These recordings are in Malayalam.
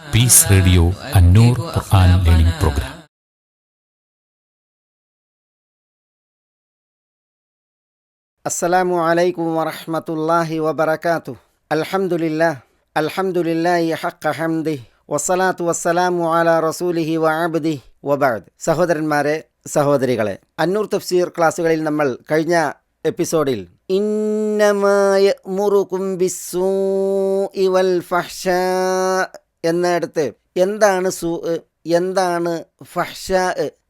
peace radio Annur Quran learning programme السلام عليكم ورحمة الله وبركاته الحمد لله الحمد لله حق حمده വസ്സലാത്തു വസ്സലാമു അല റസൂലിഹി വഅബ്ദി വബഅദ് സഹോദരന്മാരെ സഹോദരികളെ അന്നൂർ തഫ്സീർ ക്ലാസ്സുകളിൽ നമ്മൾ കഴിഞ്ഞ എപ്പിസോഡിൽ ഇന്നമായ മുറുക്കും വൽ ഫഹ്ഷാ എന്നിടത്ത് എന്താണ് സു എന്താണ് ഫഹ്ഷ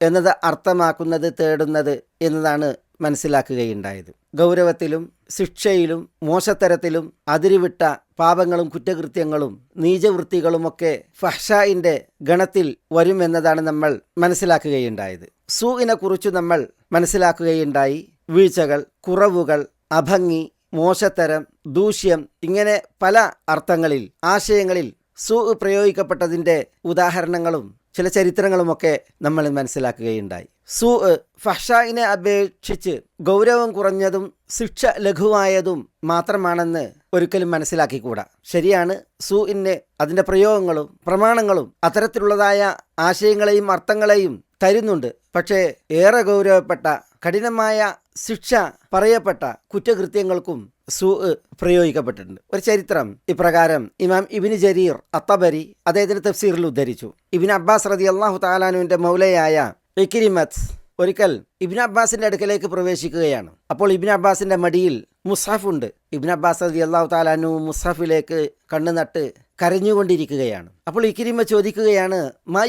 എന്നത് അർത്ഥമാക്കുന്നത് തേടുന്നത് എന്നതാണ് മനസ്സിലാക്കുകയുണ്ടായത്. ഗൗരവത്തിലും ശിക്ഷയിലും മോശത്തരത്തിലും അതിരിവിട്ട പാപങ്ങളും കുറ്റകൃത്യങ്ങളും നീചവൃത്തികളുമൊക്കെ ഫഹ്ഷായിന്റെ ഗണത്തിൽ വരുമെന്നതാണ് നമ്മൾ മനസ്സിലാക്കുകയുണ്ടായത്. സൂഇനെ കുറിച്ച് നമ്മൾ മനസ്സിലാക്കുകയുണ്ടായി. വീഴ്ചകൾ കുറവുകൾ അഭംഗി മോശത്തരം ദൂഷ്യം ഇങ്ങനെ പല അർത്ഥങ്ങളിൽ ആശയങ്ങളിൽ സു പ്രയോഗിക്കപ്പെട്ടതിന്റെ ഉദാഹരണങ്ങളും ചില ചരിത്രങ്ങളുമൊക്കെ നമ്മൾ മനസ്സിലാക്കുകയുണ്ടായി. സു ഫഷായിനെ അപേക്ഷിച്ച് ഗൗരവം കുറഞ്ഞതും ശിക്ഷ ലഘുവായതും മാത്രമാണെന്ന് ഒരിക്കലും മനസ്സിലാക്കിക്കൂടാ. ശരിയാണ് സൂഇന് അതിന്റെ പ്രയോഗങ്ങളും പ്രമാണങ്ങളും അത്തരത്തിലുള്ളതായ ആശയങ്ങളെയും അർത്ഥങ്ങളെയും തരുന്നുണ്ട്. പക്ഷേ ഏറെ ഗൗരവപ്പെട്ട കഠിനമായ ശിക്ഷ പറയപ്പെട്ട കുറ്റകൃത്യങ്ങൾക്കും സു പ്രയോഗിക്കപ്പെട്ടിട്ടുണ്ട്. ഒരു ചരിത്രം ഇപ്രകാരം ഇമാം ഇബിന് ജരീർ അത്തബരി അദ്ദേഹത്തിന്റെ തഫ്സീറിൽ ഉദ്ധരിച്ചു. ഇബിൻ അബ്ബാസ് റതി അള്ളാഹു താലാനുവിന്റെ മൗലയായ ഇക്കിരിമത്ത് ഒരിക്കൽ ഇബിൻ അബ്ബാസിന്റെ അടുക്കലേക്ക് പ്രവേശിക്കുകയാണ്. അപ്പോൾ ഇബിൻ അബ്ബാസിന്റെ മടിയിൽ മുസാഫ് ഉണ്ട്. ഇബിൻ അബ്ബാസ് അലി അള്ളാഹു താലാനു മുസാഫിലേക്ക് കണ്ണു നട്ട് കരഞ്ഞുകൊണ്ടിരിക്കുകയാണ്. അപ്പോൾ ഇക്കിരിമ ചോദിക്കുകയാണ് മാ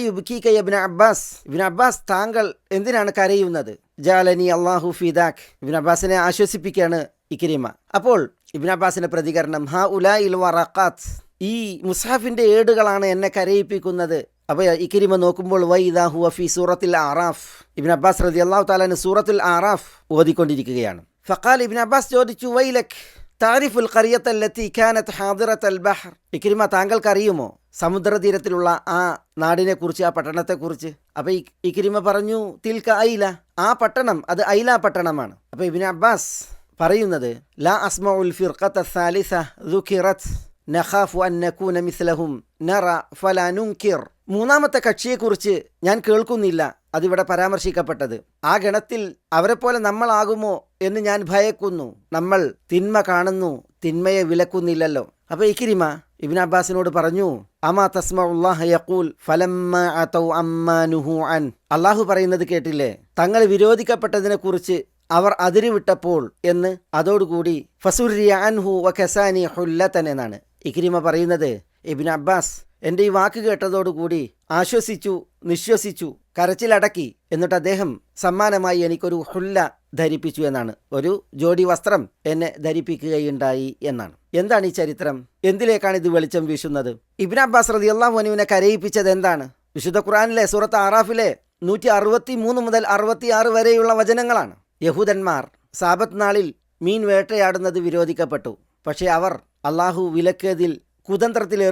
കൈ ഇബിൻ അബ്ബാസ്? ഇബിൻ അബ്ബാസ് താങ്കൾ എന്തിനാണ് കരയുന്നത്? ജാലനി അള്ളാഹു ഫിദാഖ് ഇബിൻ അബ്ബാസിനെ ആശ്വസിപ്പിക്കുകയാണ് ഇക്കിരിമ അപ്പോൾ ഇബിൻ അബ്ബാസിന്റെ പ്രതികരണം ഹാ ഉലായിൽ വറക്കാത്ത് ഈ മുസാഫിന്റെ ഏടുകളാണ് എന്നെ കരയിപ്പിക്കുന്നത്. അപ്പോൾ ഇക്കിരിമ നോക്കുമ്പോൾ വൈ ഇദാഹു ഫി സൂറത്തിൽ ആറാഫ് ഇബിൻ അബ്ബാസ് റതി അള്ളാഹു താലാന് സൂറത്തുൽ ആറാഫ് ഓതിക്കൊണ്ടിരിക്കുകയാണ്. ഫക്കാൽ ഇബിൻ അബ്ബാസ് ചോദിച്ചു വൈലക് താരിഫുൽ ഖറിയത്തല്ലത്തി ഖാനത്ത് ഹാദിറത്ത് അൽ ബഹർ. ഇക്രിമ താങ്കൾക്ക് അറിയുമോ സമുദ്രതീരത്തിലുള്ള ആ നാടിനെ കുറിച്ച് ആ പട്ടണത്തെ കുറിച്ച് അപ്പൊ ഇക്കിരിമ പറഞ്ഞു തിൽക്ക ഐല. ആ പട്ടണം അത് ഐല പട്ടണമാണ്. അപ്പൊ ഇബിൻ അബ്ബാസ് പറയുന്നത് ലാ അസ്മഉൽ ഉൽ സാലിസ ദുഖിറത്ത് നഖാഫു അൻ നകൂന മിസ്ലഹും നറ ഫലാ നുൻകിർ. മൂന്നാമത്തെ കക്ഷിയെക്കുറിച്ച് ഞാൻ കേൾക്കുന്നില്ല. അതിവിടെ പരാമർശിക്കപ്പെട്ടത്. ആ ഗണത്തിൽ അവരെപ്പോലെ നമ്മളാകുമോ എന്ന് ഞാൻ ഭയക്കുന്നു. നമ്മൾ തിന്മ കാണുന്നു തിന്മയെ വിലക്കുന്നില്ലല്ലോ. അപ്പൊ ഇക്കിരിമ ഇബിൻ അബ്ബാസിനോട് പറഞ്ഞു അമാ അൻ അള്ളാഹു പറയുന്നത് കേട്ടില്ലേ? തങ്ങൾ വിരോധിക്കപ്പെട്ടതിനെ കുറിച്ച് അവർ അതിരുവിട്ടപ്പോൾ എന്ന് അതോടുകൂടി ഫസുരിയ അൻഹു വ ഖസാനി ഹുല്ലത്തൻ എന്നാണ്. ഇക്രിമ പറയുന്നത് ഇബിൻ അബ്ബാസ് എന്റെ ഈ വാക്ക് കേട്ടതോടുകൂടി ആശ്വസിച്ചു നിശ്വസിച്ചു കരച്ചിലടക്കി എന്നിട്ട് അദ്ദേഹം സമ്മാനമായി എനിക്കൊരു ഹുല്ല ധരിപ്പിച്ചു എന്നാണ്. ഒരു ജോഡി വസ്ത്രം എന്നെ ധരിപ്പിക്കുകയുണ്ടായി എന്നാണ്. എന്താണ് ഈ ചരിത്രം? എന്തിലേക്കാണ് ഇത് വെളിച്ചം വീശുന്നത്? ഇബിൻ അബ്ബാസ് റതി അള്ളാഹുനുവിനെ കരയിപ്പിച്ചത് എന്താണ്? വിശുദ്ധ ഖുറാനിലെ സൂറത്ത് ആറാഫിലെ നൂറ്റി അറുപത്തി മൂന്ന് മുതൽ അറുപത്തിയാറ് വരെയുള്ള വചനങ്ങളാണ്. യഹൂദന്മാർ സാബത്ത് നാളിൽ മീൻ വേട്ടയാടുന്നത് വിരോധിക്കപ്പെട്ടു. പക്ഷേ അവർ അള്ളാഹു വിലക്കേതിൽ കുതന്ത്രത്തിൽ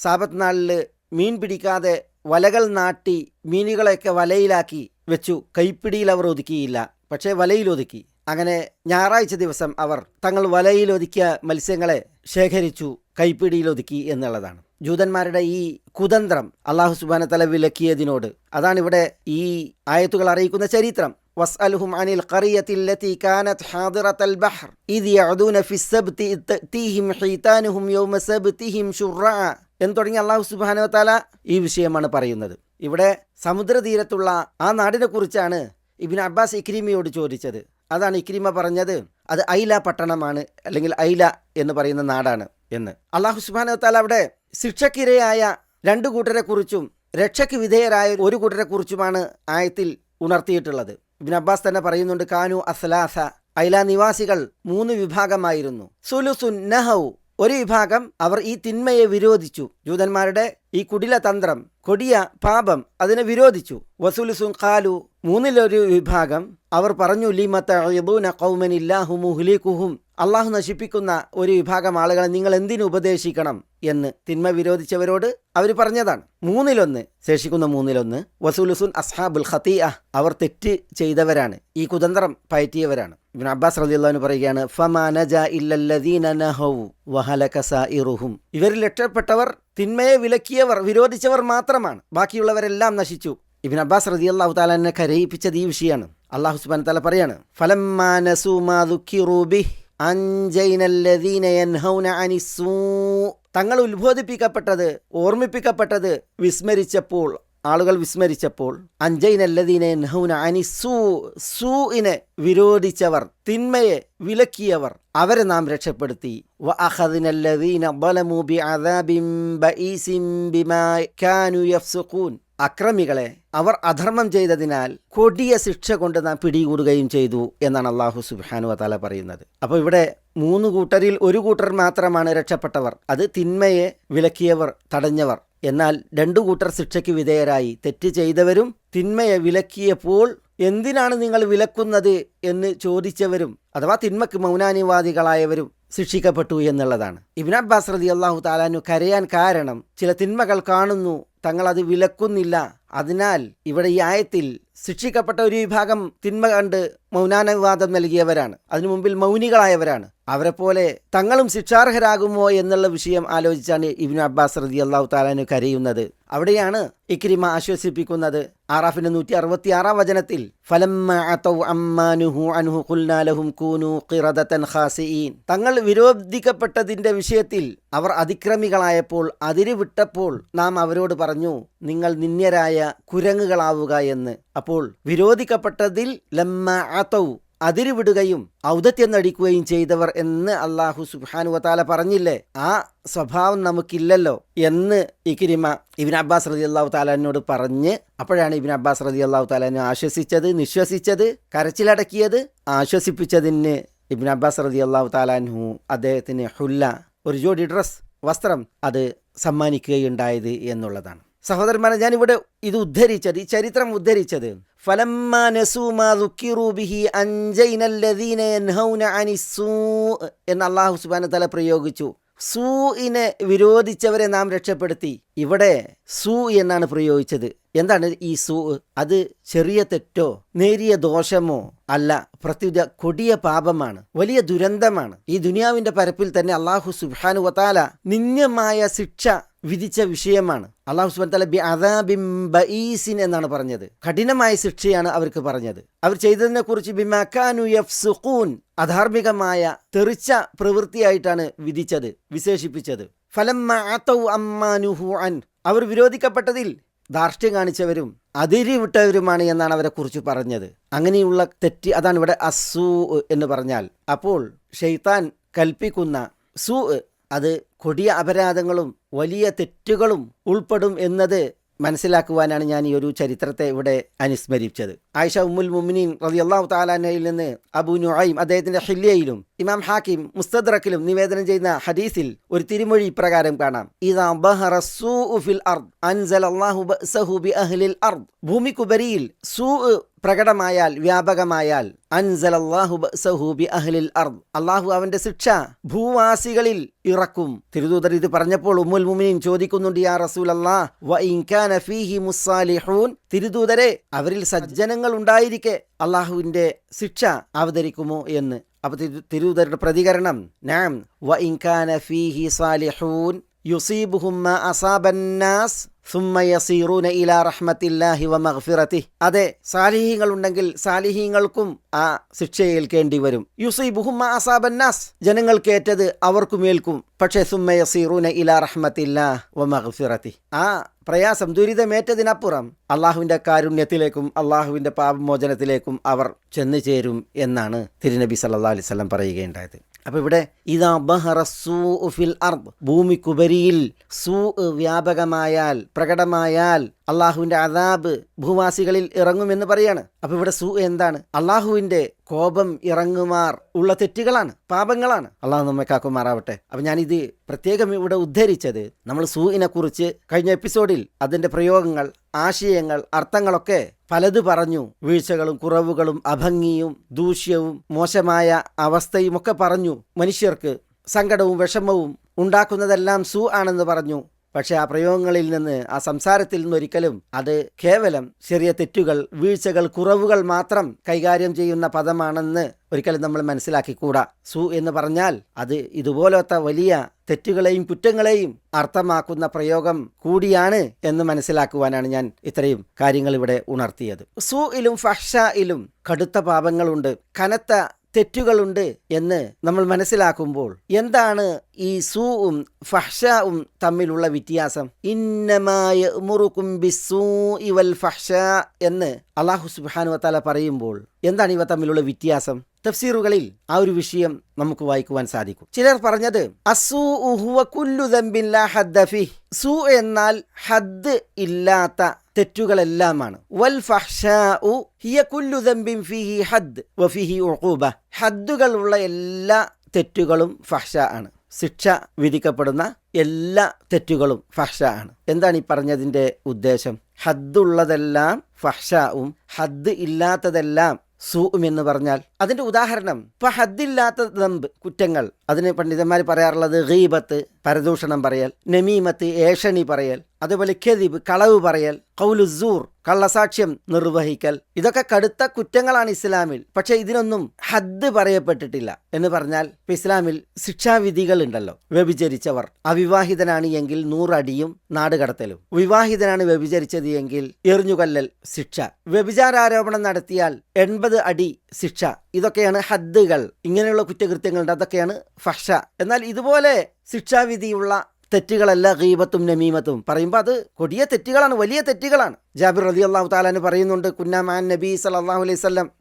ഏർപ്പെടുകയും സാബത്ത് നാളിൽ മീൻ പിടിക്കാതെ വലകൾ നാട്ടി മീനുകളെയൊക്കെ വലയിലാക്കി വെച്ചു കൈപ്പിടിയിൽ അവർ ഒതുക്കിയില്ല പക്ഷേ വലയിൽ ഒതുക്കി അങ്ങനെ ഞായറാഴ്ച ദിവസം അവർ തങ്ങൾ വലയിൽ ഒതുക്കിയ മത്സ്യങ്ങളെ ശേഖരിച്ചു കൈപ്പിടിയിൽ ഒതുക്കി എന്നുള്ളതാണ് ജൂതന്മാരുടെ ഈ കുതന്ത്രം അള്ളാഹു സുബാന തല വിലക്കിയതിനോട് അതാണ് ഇവിടെ ഈ ആയത്തുകൾ അറിയിക്കുന്ന ചരിത്രം واسألهم عن القرية التي كانت حاضرة البحر إذ يعدون في السبت إذ تأتيهم حيتانهم يوم سبتهم شرعا എന്ന് തുടങ്ങി അള്ളാഹു സുബാനോ താല ഈ വിഷയമാണ് പറയുന്നത്. ഇവിടെ സമുദ്രതീരത്തുള്ള ആ നാടിനെ കുറിച്ചാണ് ഇബിൻ അബ്ബാസ് ഇക്രീമയോട് ചോദിച്ചത്. അതാണ് ഇക്രീമ പറഞ്ഞത് അത് ഐല പട്ടണമാണ് അല്ലെങ്കിൽ ഐല എന്ന് പറയുന്ന നാടാണ് എന്ന്. അള്ളാഹു സുബാനോ താല അവിടെ ശിക്ഷക്കിരയായ രണ്ട് കൂട്ടരെ കുറിച്ചും രക്ഷയ്ക്ക് വിധേയരായ ഒരു കൂട്ടരെ കുറിച്ചുമാണ് ആയത്തിൽ ഉണർത്തിയിട്ടുള്ളത്. ഇബിൻ അബ്ബാസ് തന്നെ പറയുന്നുണ്ട് കാനു അസ്ലാസ. ഐല നിവാസികൾ മൂന്ന് വിഭാഗമായിരുന്നു. സുലുസുൻ നഹൌ ഒരു വിഭാഗം അവർ ഈ തിന്മയെ വിരോധിച്ചു. ജൂതന്മാരുടെ ഈ കുടില തന്ത്രം കൊടിയ പാപം അതിനെ വിരോധിച്ചു. വസുലുസുൻ ഖാലു മൂന്നിലൊരു വിഭാഗം അവർ പറഞ്ഞു ലിമത്തൂന കൗമനില്ലാഹു മുഹ്ലിക്കുഹും അള്ളാഹു നശിപ്പിക്കുന്ന ഒരു വിഭാഗം ആളുകളെ നിങ്ങൾ എന്തിനു ഉപദേശിക്കണം എന്ന് തിന്മ വിരോധിച്ചവരോട് അവർ പറഞ്ഞതാണ്. മൂന്നിലൊന്ന് ശേഷിക്കുന്ന മൂന്നിലൊന്ന് വസൂലുസുൻ അസ്ഹാബുൽ ഖത്തിയ അവർ തെറ്റ് ചെയ്തവരാണ്. ഈ കുതന്ത്രം പയറ്റിയവരാണ്. ഇബിൻ അബ്ബാസ് റളിയല്ലാഹു പറയുകയാണ് ഫമാനജ സായിറുഹും ഇവരിൽ രക്ഷപ്പെട്ടവർ തിന്മയെ വിലക്കിയവർ വിരോധിച്ചവർ മാത്രമാണ്. ബാക്കിയുള്ളവരെല്ലാം നശിച്ചു. ഇബിൻ അബ്ബാസ് റതി അള്ളാഹു താലാനെ കരയിപ്പിച്ചത് ഈ വിഷയമാണ്. അള്ളാഹു സുബാൻ താല പറയാണ് തങ്ങൾ ഉത്ബോധിപ്പിക്കപ്പെട്ടത് ഓർമ്മിപ്പിക്കപ്പെട്ടത് വിസ്മരിച്ചപ്പോൾ ആളുകൾ വിസ്മരിച്ചപ്പോൾ അഞ്ചൈനല്ലതീനെ നഹുന ആനി സൂ സൂഇനെ വിരോധിച്ചവർ തിന്മയെ വിലക്കിയവർ അവരെ നാം രക്ഷപ്പെടുത്തി. അക്രമികളെ അവർ അധർമ്മം ചെയ്തതിനാൽ കൊടിയ ശിക്ഷ കൊണ്ട് നാം പിടികൂടുകയും ചെയ്തു എന്നാണ് അള്ളാഹു സുബാനു വാല പറയുന്നത്. അപ്പോൾ ഇവിടെ മൂന്ന് കൂട്ടരിൽ ഒരു കൂട്ടർ മാത്രമാണ് രക്ഷപ്പെട്ടവർ. അത് തിന്മയെ വിലക്കിയവർ തടഞ്ഞവർ. എന്നാൽ രണ്ടു കൂട്ടർ ശിക്ഷയ്ക്ക് വിധേയരായി തെറ്റ് ചെയ്തവരും തിന്മയെ വിലക്കിയപ്പോൾ എന്തിനാണ് നിങ്ങൾ വിലക്കുന്നത് എന്ന് ചോദിച്ചവരും അഥവാ തിന്മക്ക് മൗനാനുവാദികളായവരും ശിക്ഷിക്കപ്പെട്ടു എന്നുള്ളതാണ്. ഇബിൻ അബ്ബാസ് റതി അള്ളാഹു താലാനു കരയാൻ കാരണം ചില തിന്മകൾ കാണുന്നു തങ്ങൾ അത് വിലക്കുന്നില്ല അതിനാൽ ഇവിടെ ഈ ആയത്തിൽ ശിക്ഷിക്കപ്പെട്ട ഒരു വിഭാഗം തിന്മ കണ്ട് മൗനാനുവാദം നൽകിയവരാണ്. അതിനു മുമ്പിൽ മൗനികളായവരാണ്. അവരെ പോലെ തങ്ങളും ശിക്ഷാർഹരാകുമോ എന്നുള്ള വിഷയം ആലോചിച്ചാണ് ഇബിനു അബ്ബാസ് റതി അള്ളാഹു താലാനു കരയുന്നത്. അവിടെയാണ് ഇക്രിമ ആശ്വസിപ്പിക്കുന്നത്. ആറാഫിന്റെ നൂറ്റി അറുപത്തി ആറാം വചനത്തിൽ തങ്ങൾ വിരോധിക്കപ്പെട്ടതിന്റെ വിഷയത്തിൽ അവർ അതിക്രമികളായപ്പോൾ അതിരി വിട്ടപ്പോൾ നാം അവരോട് പറഞ്ഞു നിങ്ങൾ കുരങ്ങുകളാവുക എന്ന്. അപ്പോൾ വിരോധിക്കപ്പെട്ടതിൽ ലമ്മ അതൗ അതിരുവിടുകയും ഔദത്യം നടിക്കുകയും ചെയ്തവർ എന്ന് അള്ളാഹു സുബാനുവത്താല പറഞ്ഞില്ലേ? ആ സ്വഭാവം നമുക്കില്ലല്ലോ എന്ന് ഇക്കിരിമ ഇബിൻ അബ്ബാസ് റതി അള്ളാഹു താലാനോട് പറഞ്ഞ് അപ്പോഴാണ് ഇബിൻ അബ്ബാസ് റതി അള്ളാഹു താലാനെ ആശ്വസിച്ചത് നിശ്വസിച്ചത് കരച്ചിലടക്കിയത്. ആശ്വസിപ്പിച്ചതിന് ഇബിൻ അബ്ബാസ് റതി അള്ളാഹു താലാൻഹു അദ്ദേഹത്തിന് ഹുല്ല ഒരു ജോഡി ഡ്രസ് വസ്ത്രം അത് സമ്മാനിക്കുകയുണ്ടായത് എന്നുള്ളതാണ്. സഹോദരന്മാരെ ഞാൻ ഇവിടെ ഇത് ഉദ്ധരിച്ചത് ഈ ചരിത്രം ഉദ്ധരിച്ചത്. ഫലമ്മ നസൂമാ അള്ളാഹു സുബാന തല പ്രയോഗിച്ചു. സൂഇനെ വിരോധിച്ചവരെ നാം രക്ഷപ്പെടുത്തി. ഇവിടെ സൂ എന്നാണ് പ്രയോഗിച്ചത്. എന്താണ് ഈ സൂ? അത് ചെറിയ തെറ്റോ നേരിയ ദോഷമോ അല്ല പ്രത്യുത കൊടിയ പാപമാണ് വലിയ ദുരന്തമാണ്. ഈ ദുനിയാവിന്റെ പരപ്പിൽ തന്നെ അള്ളാഹു സുബാനു വത്താല നിന്യമായ ശിക്ഷ വിധിച്ച വിഷയമാണ്. അള്ളാഹു സുബാൻ തല ബി അദാബിം ബഈസിൻ എന്നാണ് പറഞ്ഞത്. കഠിനമായ ശിക്ഷയാണ് അവർക്ക് പറഞ്ഞത്. അവർ ചെയ്തതിനെ കുറിച്ച് എഫ് യഫ്സുഖൂൻ അധാർമികമായ തെറിച്ച പ്രവൃത്തിയായിട്ടാണ് വിധിച്ചത് വിശേഷിപ്പിച്ചത്. ഫലം അമ്മാനുഹു അൻ അവർ വിരോധിക്കപ്പെട്ടതിൽ ധാർഷ്ട്യം കാണിച്ചവരും അതിരി വിട്ടവരുമാണ് എന്നാണ് അവരെ കുറിച്ച് പറഞ്ഞത്. അങ്ങനെയുള്ള തെറ്റ് അതാണ് ഇവിടെ അസൂ എന്ന് പറഞ്ഞാൽ. അപ്പോൾ ഷെയ്ത്താൻ കൽപ്പിക്കുന്ന സൂ അത് കൊടിയ അപരാധങ്ങളും വലിയ തെറ്റുകളും ഉൾപ്പെടും എന്നത് മനസ്സിലാക്കുവാനാണ് ഞാൻ ഈ ഒരു ചരിത്രത്തെ ഇവിടെ അനുസ്മരിച്ചത്. ആയിഷ ഉമ്മുൽ മുമിനീൻ റതി അള്ളാഹു താലാനയിൽ നിന്ന് അബു നുഐം അദ്ദേഹത്തിന്റെ ഹില്യയിലും ഇമാം ഹാക്കിം മുസ്തദ്രക്കിലും നിവേദനം ചെയ്യുന്ന ഹദീസിൽ ഒരു തിരുമൊഴി ഇപ്രകാരം കാണാം. ഭൂമിക്കുപരിയിൽ സൂ പ്രകടമായാൽ വ്യാപകമായാൽ അൻസൽ അല്ലാഹു ബഅസഹു ബി അഹ്ലിൽ അർദ്. അള്ളാഹു അവന്റെ ശിക്ഷ ഭൂവാസികളിൽ ഇറക്കും. തിരുദൂതർ ഇത് പറഞ്ഞപ്പോൾ ഉമ്മുൽ മുമിനീൻ ചോദിക്കുന്നുണ്ട് യാ റസൂൽ അള്ളാഹ് തിരുദൂതരെ അവരിൽ സജ്ജനങ്ങൾ ഉണ്ടായിരിക്കെ അള്ളാഹുവിന്റെ ശിക്ഷ അവതരിക്കുമോ എന്ന്. അപ്പൊ തിരുദൂതരുടെ പ്രതികരണം നാം വ ഫീഹി അതെ സാലിഹീങ്ങൾ ഉണ്ടെങ്കിൽ സാലിഹീങ്ങൾക്കും ആ ശിക്ഷ ഏൽക്കേണ്ടി വരും. യുസീബുഹും മാ അസാബന്നാസ് ജനങ്ങൾക്കേറ്റത് അവർക്കുമേൽക്കും. പക്ഷേ സുമ്മ യസീറൂന ഇലാ റഹ്മത്തില്ലാ വ ആ പ്രയാസം ദുരിതമേറ്റതിനപ്പുറം അള്ളാഹുവിന്റെ കാരുണ്യത്തിലേക്കും അള്ളാഹുവിന്റെ പാപമോചനത്തിലേക്കും അവർ ചെന്നു ചേരും എന്നാണ് തിരുനബി സല്ലാ അലൈവല്ലം പറയുകയുണ്ടായത്. അപ്പോൾ ഇവിടെ ഇതാ ബഹറ ഫിൽ അർദ്. ഭൂമിക്കുപരിയിൽ സൂ വ്യാപകമായാൽ പ്രകടമായാൽ അള്ളാഹുവിന്റെ അതാബ് ഭൂവാസികളിൽ ഇറങ്ങുമെന്ന് പറയാണ്. അപ്പോൾ ഇവിടെ സു എന്താണ്? അള്ളാഹുവിന്റെ കോപം ഇറങ്ങുമാർ ഉള്ള തെറ്റുകളാണ് പാപങ്ങളാണ്. അള്ളാഹു നമ്മെ കാക്കുമാറാവട്ടെ. അപ്പം ഞാനിത് പ്രത്യേകം ഇവിടെ ഉദ്ധരിച്ചത് നമ്മൾ സൂയിനെ കുറിച്ച് കഴിഞ്ഞ എപ്പിസോഡിൽ അതിന്റെ പ്രയോഗങ്ങൾ ആശയങ്ങൾ അർത്ഥങ്ങളൊക്കെ പലത് പറഞ്ഞു. വീഴ്ചകളും കുറവുകളും അഭംഗിയും ദൂഷ്യവും മോശമായ അവസ്ഥയും ഒക്കെ പറഞ്ഞു. മനുഷ്യർക്ക് സങ്കടവും വിഷമവും ഉണ്ടാക്കുന്നതെല്ലാം സു ആണെന്ന് പറഞ്ഞു. പക്ഷെ ആ പ്രയോഗങ്ങളിൽ നിന്ന് ആ സംസാരത്തിൽ നിന്ന് ഒരിക്കലും അത് കേവലം ചെറിയ തെറ്റുകൾ വീഴ്ചകൾ കുറവുകൾ മാത്രം കൈകാര്യം ചെയ്യുന്ന പദമാണെന്ന് ഒരിക്കലും നമ്മൾ മനസ്സിലാക്കിക്കൂടാ. സു എന്ന് പറഞ്ഞാൽ അത് ഇതുപോലത്തെ വലിയ തെറ്റുകളെയും കുറ്റങ്ങളെയും അർത്ഥമാക്കുന്ന പ്രയോഗം കൂടിയാണ് എന്ന് മനസ്സിലാക്കുവാനാണ് ഞാൻ ഇത്രയും കാര്യങ്ങൾ ഇവിടെ ഉണർത്തിയത്. സു ഇലും ഫഷ ഇലും കടുത്ത പാപങ്ങളുണ്ട്. കനത്ത തെറ്റുകളുണ്ട് എന്ന് നമ്മൾ മനസ്സിലാക്കുമ്പോൾ എന്താണ് ഈ സൂവും ഫഹ്ഷാവും തമ്മിലുള്ള വ്യത്യാസം? ഇന്നമായ മുറുക്കും ഇവൽ ഫഹ്ഷ എന്ന് അള്ളാഹു സുബാനു വത്താല പറയുമ്പോൾ എന്താണ് ഇവ തമ്മിലുള്ള വ്യത്യാസം? തഫ്സീറുകളിൽ ആ ഒരു വിഷയം നമുക്ക് വായിക്കുവാൻ സാധിക്കും. ചിലർ പറഞ്ഞത്. സൂ എന്നാൽ ഹദ് ഇല്ലാത്ത തെറ്റുകളെല്ലാമാണ്. വൽ ഫഹ്ഷാഉ ഹിയ ഫിഹി ഹദ് വഫിഹി ഉഖൂബ. ഹദ്ദുകളുള്ള എല്ലാ തെറ്റുകളും ഫഹ്ഷ ആണ്. ശിക്ഷ വിധിക്കപ്പെടുന്ന എല്ലാ തെറ്റുകളും ഫഹ്ഷ ആണ്. എന്താണ് ഈ പറഞ്ഞതിന്റെ ഉദ്ദേശം? ഹദ്ദുള്ളതെല്ലാം ഫഹ്ഷാവും ഹദ് ഇല്ലാത്തതെല്ലാം സൂഉം എന്ന് പറഞ്ഞാൽ അതിന്റെ ഉദാഹരണം ഇപ്പൊ ഹദ്ദില്ലാത്ത ദമ്പ് കുറ്റങ്ങൾ അതിന് പണ്ഡിതന്മാർ പറയാറുള്ളത് ഗീബത്ത് പരദൂഷണം പറയൽ നമീമത്ത് ഏഷണി പറയൽ അതുപോലെ ഖെദിബ് കളവ് പറയൽ കൗലുസൂർ കള്ളസാക്ഷ്യം നിർവഹിക്കൽ. ഇതൊക്കെ കടുത്ത കുറ്റങ്ങളാണ് ഇസ്ലാമിൽ. പക്ഷെ ഇതിനൊന്നും ഹദ് പറയപ്പെട്ടിട്ടില്ല. എന്ന് പറഞ്ഞാൽ ഇപ്പൊ ഇസ്ലാമിൽ ശിക്ഷാവിധികൾ ഉണ്ടല്ലോ വ്യഭിചരിച്ചവർ. അവിവാഹിതനാണ് എങ്കിൽ നൂറടിയും നാടുകടത്തലും. വിവാഹിതനാണ് വ്യഭിചരിച്ചത് എങ്കിൽ എറിഞ്ഞുകൊല്ലൽ ശിക്ഷ. വ്യഭിചാരാരോപണം നടത്തിയാൽ എൺപത് അടി ശിക്ഷ. ഇതൊക്കെയാണ് ഹദ്ദുകൾ. ഇങ്ങനെയുള്ള കുറ്റകൃത്യങ്ങളുണ്ട് അതൊക്കെയാണ് ഫഷ എന്നാൽ ഇതുപോലെ ശിക്ഷാവിധിയുള്ള തെറ്റുകളല്ല ഗീബത്തും നമീമത്തും. പറയുമ്പോൾ അത് കൊടിയ തെറ്റുകളാണ് വലിയ തെറ്റുകളാണ്. ജാബിർ റതി അള്ളാഹു താലാന് പറയുന്നുണ്ട് കുന്നാമാൻ നബി സലാഹു അലൈഹി സ്വലം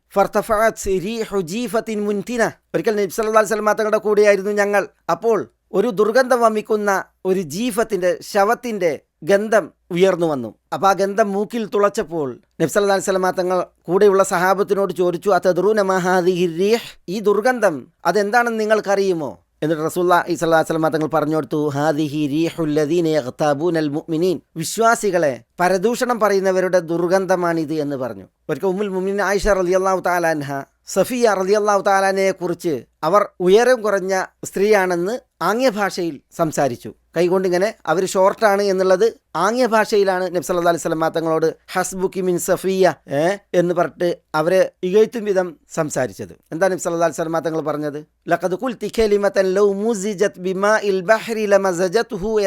ഒരിക്കൽ നബി സല്ലാ വസല്ലം തങ്ങളുടെ കൂടെയായിരുന്നു ഞങ്ങൾ. അപ്പോൾ ഒരു ദുർഗന്ധം വമിക്കുന്ന ഒരു ജീഫത്തിന്റെ ശവത്തിന്റെ ഗന്ധം ഉയർന്നു വന്നു. അപ്പൊ ആ ഗന്ധം മൂക്കിൽ തുളച്ചപ്പോൾ നബ്സല്ലാ സ്വലമ തങ്ങൾ കൂടെയുള്ള സഹാബത്തിനോട് ചോദിച്ചു അതദ്റൂന മഹാദി ഈ ദുർഗന്ധം അതെന്താണെന്ന് നിങ്ങൾക്കറിയുമോ? എന്നിട്ട് റസൂല്ല സ്വലമ തങ്ങൾ പറഞ്ഞു കൊടുത്തു ഹാദിഹി റീഹുല്ലദീനൽ മുഅ്മിനീൻ വിശ്വാസികളെ പരദൂഷണം പറയുന്നവരുടെ ദുർഗന്ധമാണിത് എന്ന് പറഞ്ഞു. ഒരിക്കൽ ഉമ്മുൽ മുമിൻ ആയിഷ റളിയല്ലാഹു താലാൻഹ സഫിയ റളിയല്ലാഹു താലാനയെ കുറിച്ച് അവർ ഉയരം കുറഞ്ഞ സ്ത്രീയാണെന്ന് ആംഗ്യഭാഷയിൽ സംസാരിച്ചു. കൈകൊണ്ടിങ്ങനെ അവർ ഷോർട്ടാണ് എന്നുള്ളത് ആംഗ്യ ഭാഷയിലാണ് നബ്സല്ലാ അലൈഹി സ്വലമാ തങ്ങളോട് ഹസ്ബുക്കി മിൻ സഫിയ എന്ന് പറഞ്ഞിട്ട് അവരെ ഇകഴ്ത്തും വിധം സംസാരിച്ചത്. എന്താ നബ്സല്ലാ അലൈഹി സ്വലമാ തങ്ങൾ പറഞ്ഞത്? ലഖദ് കുൽ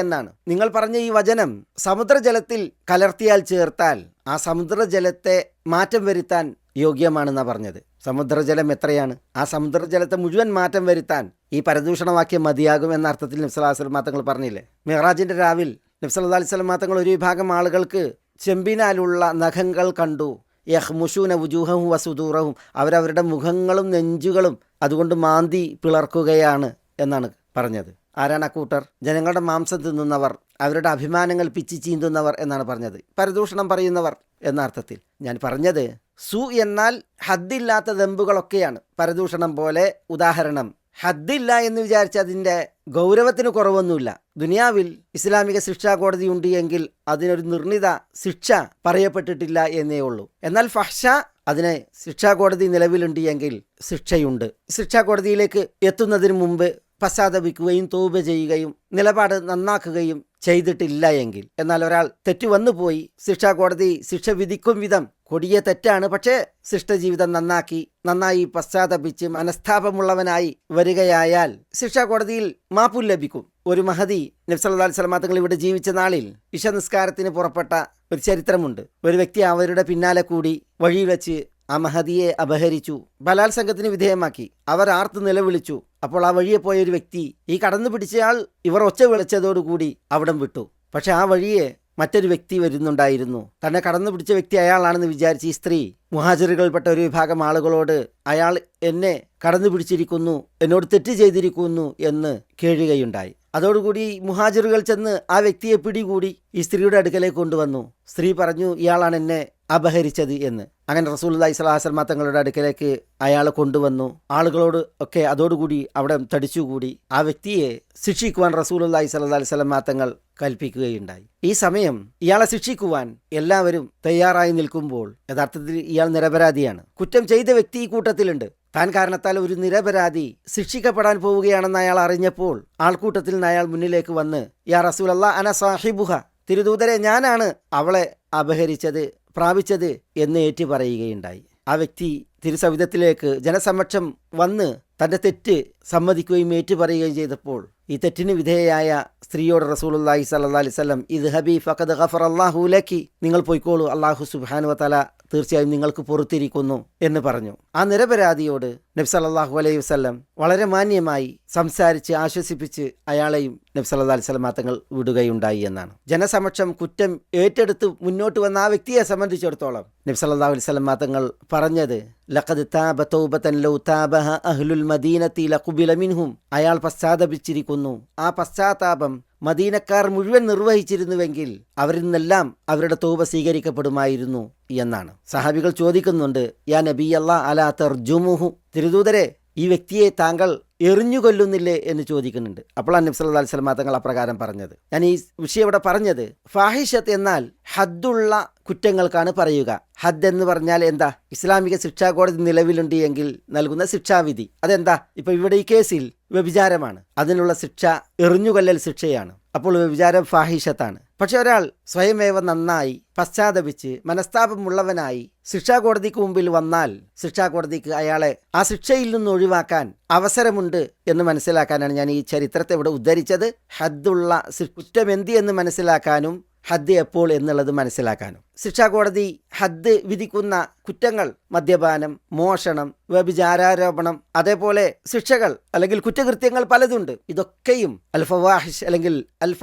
എന്നാണ്. നിങ്ങൾ പറഞ്ഞ ഈ വചനം സമുദ്രജലത്തിൽ കലർത്തിയാൽ ചേർത്താൽ ആ സമുദ്രജലത്തെ മാറ്റം വരുത്താൻ യോഗ്യമാണെന്നാണ് പറഞ്ഞത്. സമുദ്രജലം എത്രയാണ്? ആ സമുദ്രജലത്തെ മുഴുവൻ മാറ്റം വരുത്താൻ ഈ പരദൂഷണവാക്യം മതിയാകും എന്ന അർത്ഥത്തിൽ നിഫ്സലാസ്ലം മാത്തങ്ങൾ പറഞ്ഞില്ലേ? മെഹ്റാജിന്റെ രാവിൽ അലൈഹി അലിസ്ലം മാത്തങ്ങൾ ഒരു വിഭാഗം ആളുകൾക്ക് ചെമ്പിനാലുള്ള നഖങ്ങൾ കണ്ടു. യഹ്മുഷൂന വുജൂഹവും വസുദൂറവും അവരവരുടെ മുഖങ്ങളും നെഞ്ചുകളും അതുകൊണ്ട് മാന്തി പിളർക്കുകയാണ് എന്നാണ് പറഞ്ഞത്. ആരാണ് അക്കൂട്ടർ കൂട്ടർ? ജനങ്ങളുടെ മാംസം തിന്നുന്നവർ അവരുടെ അഭിമാനങ്ങൾ പിച്ചി ചീന്തുന്നവർ എന്നാണ് പറഞ്ഞത്. പരദൂഷണം പറയുന്നവർ എന്ന അർത്ഥത്തിൽ ഞാൻ പറഞ്ഞത് സു എന്നാൽ ഹദ്ദില്ലാത്ത ദമ്പുകളൊക്കെയാണ്. പരദൂഷണം പോലെ ഉദാഹരണം ഹദ്ദില്ല എന്ന് വിചാരിച്ച അതിന്റെ ഗൗരവത്തിന് കുറവൊന്നുമില്ല. ദുനിയാവിൽ ഇസ്ലാമിക ശിക്ഷാ കോടതി ഉണ്ട് എങ്കിൽ അതിനൊരു നിർണിത ശിക്ഷ പറയപ്പെട്ടിട്ടില്ല എന്നേ ഉള്ളൂ. എന്നാൽ ഫഹ്ഷ അതിനെ ശിക്ഷാ കോടതി നിലവിലുണ്ട് എങ്കിൽ ശിക്ഷയുണ്ട്. ശിക്ഷാ കോടതിയിലേക്ക് എത്തുന്നതിന് മുമ്പ് പശ്ചാത്തപിക്കുകയും തോപ ചെയ്യുകയും നിലപാട് നന്നാക്കുകയും ചെയ്തിട്ടില്ല എങ്കിൽ. എന്നാൽ ഒരാൾ തെറ്റു വന്നുപോയി ശിക്ഷാ കോടതി ശിക്ഷ വിധിക്കും വിധം കൊടിയ തെറ്റാണ്. പക്ഷേ ശിഷ്ടജീവിതം നന്നാക്കി നന്നായി പശ്ചാത്തപിച്ച് മനസ്താപമുള്ളവനായി വരികയായാൽ ശിക്ഷാ കോടതിയിൽ മാപ്പു ലഭിക്കും. ഒരു മഹതി നബ്സല്ലാ സ്വലമാത്തങ്ങൾ ഇവിടെ ജീവിച്ച നാളിൽ വിഷനിസ്കാരത്തിന് പുറപ്പെട്ട ഒരു ചരിത്രമുണ്ട്. ഒരു വ്യക്തി അവരുടെ പിന്നാലെ കൂടി വഴി വെച്ച് ആ മഹതിയെ അപഹരിച്ചു. ബലാത്സംഗത്തിന് വിധേയമാക്കി. അവർ ആർത്ത് നിലവിളിച്ചു. അപ്പോൾ ആ വഴിയെ പോയ ഒരു വ്യക്തി ഈ കടന്നു പിടിച്ചയാൾ ഇവർ ഒച്ച വിളിച്ചതോടുകൂടി അവിടം വിട്ടു. പക്ഷെ ആ വഴിയെ മറ്റൊരു വ്യക്തി വരുന്നുണ്ടായിരുന്നു. തന്നെ കടന്നു പിടിച്ച വ്യക്തി അയാളാണെന്ന് വിചാരിച്ച് ഈ സ്ത്രീ മുഹാജിറുകൾപ്പെട്ട ഒരു വിഭാഗം ആളുകളോട് അയാൾ എന്നെ കടന്നു പിടിച്ചിരിക്കുന്നു എന്നോട് തെറ്റ് ചെയ്തിരിക്കുന്നു എന്ന് കേഴുകയുണ്ടായി അതോടുകൂടി മുഹാജിറുകൾ ചെന്ന് ആ വ്യക്തിയെ പിടികൂടി ഈ സ്ത്രീയുടെ അടുക്കലേക്ക് കൊണ്ടുവന്നു. സ്ത്രീ പറഞ്ഞു ഇയാളാണ് എന്നെ അപഹരിച്ചത് എന്ന്. അങ്ങനെ റസൂൽ സ്വലാസ്ലമ തങ്ങളുടെ അടുക്കലേക്ക് അയാളെ കൊണ്ടുവന്നു. ആളുകളോട് ഒക്കെ അതോടുകൂടി അവിടെ തടിച്ചുകൂടി ആ വ്യക്തിയെ ശിക്ഷിക്കുവാൻ അള്ളഹി സ്വല്ലാ സ്വലമാ തങ്ങൾ കൽപ്പിക്കുകയുണ്ടായി. ഈ സമയം ഇയാളെ ശിക്ഷിക്കുവാൻ എല്ലാവരും തയ്യാറായി നിൽക്കുമ്പോൾ യഥാർത്ഥത്തിൽ ഇയാൾ നിരപരാധിയാണ്. കുറ്റം ചെയ്ത വ്യക്തി ഈ കൂട്ടത്തിലുണ്ട്. താൻ കാരണത്താൽ ഒരു നിരപരാധി ശിക്ഷിക്കപ്പെടാൻ പോവുകയാണെന്ന് അയാൾ അറിഞ്ഞപ്പോൾ ആൾക്കൂട്ടത്തിൽ നിന്ന് അയാൾ മുന്നിലേക്ക് വന്ന് യാ റസൂലല്ലാ അന സാഹിബുഹ. തിരുദൂതരെ ഞാനാണ് അവളെ അപഹരിച്ചത് പ്രാപിച്ചത് എന്ന് ഏറ്റു പറയുകയുണ്ടായി ആ വ്യക്തി തിരുസവിധത്തിലേക്ക് ജനസമക്ഷം വന്ന് തന്റെ തെറ്റ് സമ്മതിക്കുകയും ഏറ്റുപറയുകയും ചെയ്തപ്പോൾ ഈ തെറ്റിന് വിധേയയായ സ്ത്രീയോട് റസൂലുല്ലാഹി സല്ലാ അലിസ്ലം ഇത് ഹബി ഫഖദ് ഖഫർ അള്ളാഹു ലക്കി നിങ്ങൾ പോയിക്കോളൂ അള്ളാഹു സുബാനു തല തീർച്ചയായും നിങ്ങൾക്ക് പൊറത്തിരിക്കുന്നു എന്ന് പറഞ്ഞു. ആ നിരപരാധിയോട് നബി സല്ലല്ലാഹു അലൈഹി വസല്ലം വളരെ മാന്യമായി സംസാരിച്ച് ആശ്വസിപ്പിച്ച് അയാളെയും നബി സ്വലം വസല്ലം തങ്ങൾ വിടുകയുണ്ടായി എന്നാണ്. ജനസമക്ഷം കുറ്റം ഏറ്റെടുത്ത് മുന്നോട്ട് വന്ന ആ വ്യക്തിയെ സംബന്ധിച്ചിടത്തോളം നബി സല്ലല്ലാഹു അലൈഹി സ്വലം തങ്ങൾ പറഞ്ഞത് ലഖദ് താബ തൗബതൻ ലൗ താബഹ അഹ്ലുൽ മദീനത്തി ലഖുബില മിൻഹും. അയാൾ പശ്ചാത്തപിച്ചിരിക്കുന്നു. ആ പശ്ചാത്താപം മദീനക്കാർ മുഴുവൻ നിർവഹിച്ചിരുന്നുവെങ്കിൽ അവരിൽ നിന്നെല്ലാം അവരുടെ തോപ സ്വീകരിക്കപ്പെടുമായിരുന്നു എന്നാണ്. സഹാബികൾ ചോദിക്കുന്നുണ്ട് യാ നബി അല്ലാ അലാ തർജുമുഹു? തിരുദൂതരെ ഈ വ്യക്തിയെ താങ്കൾ എറിഞ്ഞു കൊല്ലുന്നില്ലേ എന്ന് ചോദിക്കുന്നുണ്ട്. അപ്പോഴാണ് നബ്സ് അല്ലാ സ്വലമ തങ്ങൾ അപ്രകാരം പറഞ്ഞത്. ഞാൻ ഈ വിഷയം ഇവിടെ പറഞ്ഞത് ഫാഹിഷത്ത് എന്നാൽ ഹദ്ദുള്ള കുറ്റങ്ങൾക്കാണ് പറയുക. ഹദ് എന്ന് പറഞ്ഞാൽ എന്താ? ഇസ്ലാമിക ശിക്ഷാ കോടതി നിലവിലുണ്ട് എങ്കിൽ നൽകുന്ന ശിക്ഷാവിധി അതെന്താ? ഇപ്പൊ ഇവിടെ ഈ കേസിൽ വ്യഭിചാരമാണ്. അതിനുള്ള ശിക്ഷ എറിഞ്ഞുകൊല്ലൽ ശിക്ഷയാണ്. അപ്പോൾ വ്യഭിചാരം ഫാഹിഷത്താണ്. പക്ഷെ ഒരാൾ സ്വയമേവ നന്നായി പശ്ചാത്തപിച്ച് മനസ്താപമുള്ളവനായി ശിക്ഷാ കോടതിക്ക് മുമ്പിൽ വന്നാൽ ശിക്ഷാ കോടതിക്ക് അയാളെ ആ ശിക്ഷയിൽ നിന്ന് ഒഴിവാക്കാൻ അവസരമുണ്ട് എന്ന് മനസ്സിലാക്കാനാണ് ഞാൻ ഈ ചരിത്രത്തെ ഇവിടെ ഉദ്ധരിച്ചത്. ഹദ്ദുള്ള കുറ്റമെന്തി എന്ന് മനസ്സിലാക്കാനും ഹദ് എപ്പോൾ എന്നുള്ളത് മനസ്സിലാക്കാനും. ശിക്ഷാ കോടതി ഹദ് വിധിക്കുന്ന കുറ്റങ്ങൾ മദ്യപാനം മോഷണം വ്യഭിചാരാരോപണം അതേപോലെ ശിക്ഷകൾ അല്ലെങ്കിൽ കുറ്റകൃത്യങ്ങൾ പലതുണ്ട്. ഇതൊക്കെയും അൽ ഫവാഹിഷ് അല്ലെങ്കിൽ അൽ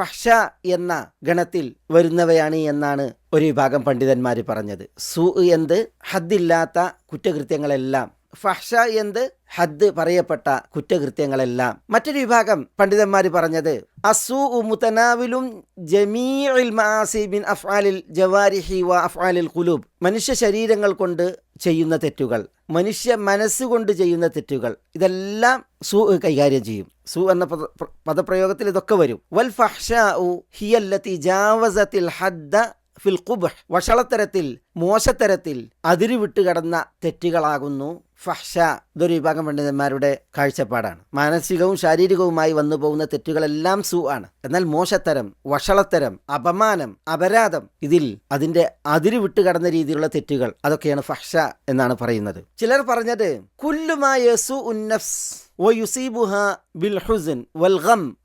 എന്ന ഗണത്തിൽ വരുന്നവയാണ് എന്നാണ് ഒരു വിഭാഗം പണ്ഡിതന്മാർ പറഞ്ഞത്. സു എന്ത്? ഹദ്ദില്ലാത്ത കുറ്റകൃത്യങ്ങളെല്ലാം ഫഹ്ഷ എന്ത്? ഹദ് പറയപ്പെട്ട കുറ്റകൃത്യങ്ങളെല്ലാം. മറ്റൊരു വിഭാഗം പണ്ഡിതന്മാർ പറഞ്ഞത് അസു മുതനാവിലും ജമീൽ മാസിബിൻ അഫ്ആലിൽ ജവാരിഹി വ അഫ്ആലിൽ ഖുലൂബ്. മനുഷ്യ ശരീരങ്ങൾ കൊണ്ട് ചെയ്യുന്ന തെറ്റുകൾ മനുഷ്യ മനസ്സുകൊണ്ട് ചെയ്യുന്ന തെറ്റുകൾ ഇതെല്ലാം സു കൈകാര്യം ചെയ്യും. സു എന്ന പദ പദപ്രയോഗത്തിൽ ഇതൊക്കെ വരും. വൽ ഫഹ്ഷാ ഹദ്ദ ഫിൽ കുബ് വഷളത്തരത്തിൽ മോശത്തരത്തിൽ അതിരുവിട്ട് കടന്ന തെറ്റുകളാകുന്നു. ഫഹ്ഷ ഇതൊരു വിഭാഗം പണ്ഡിതന്മാരുടെ കാഴ്ചപ്പാടാണ്. മാനസികവും ശാരീരികവുമായി വന്നു പോകുന്ന തെറ്റുകളെല്ലാം സു ആണ്. എന്നാൽ മോശത്തരം വഷളത്തരം അപമാനം അപരാധം ഇതിൽ അതിന്റെ അതിരുവിട്ട് കടന്ന രീതിയിലുള്ള തെറ്റുകൾ അതൊക്കെയാണ് ഫഹ്ഷ എന്നാണ് പറയുന്നത്. ചിലർ പറഞ്ഞത്